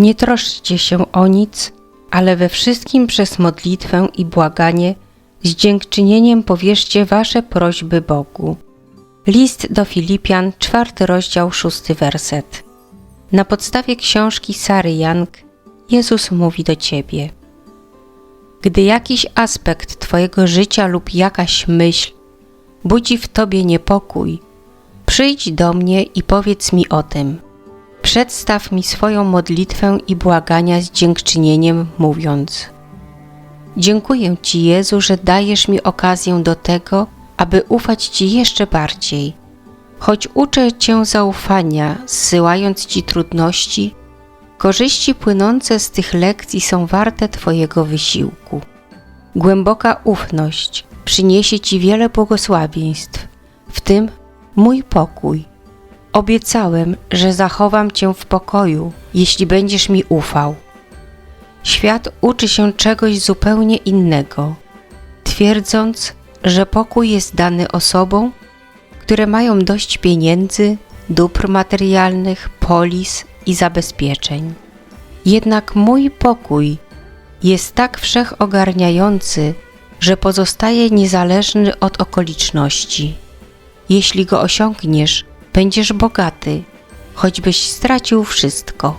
Nie troszczcie się o nic, ale we wszystkim przez modlitwę i błaganie z dziękczynieniem powierzcie wasze prośby Bogu. List do Filipian, czwarty rozdział, szósty werset. Na podstawie książki Sary Young Jezus mówi do ciebie. Gdy jakiś aspekt twojego życia lub jakaś myśl budzi w tobie niepokój, przyjdź do mnie i powiedz mi o tym. Przedstaw mi swoją modlitwę i błagania z dziękczynieniem, mówiąc: Dziękuję Ci, Jezu, że dajesz mi okazję do tego, aby ufać Ci jeszcze bardziej. Choć uczę Cię zaufania, zsyłając Ci trudności, korzyści płynące z tych lekcji są warte Twojego wysiłku. Głęboka ufność przyniesie Ci wiele błogosławieństw, w tym mój pokój. Obiecałem, że zachowam Cię w pokoju, jeśli będziesz mi ufał. Świat uczy się czegoś zupełnie innego, twierdząc, że pokój jest dany osobom, które mają dość pieniędzy, dóbr materialnych, polis i zabezpieczeń. Jednak mój pokój jest tak wszechogarniający, że pozostaje niezależny od okoliczności. Jeśli go osiągniesz, będziesz bogaty, choćbyś stracił wszystko.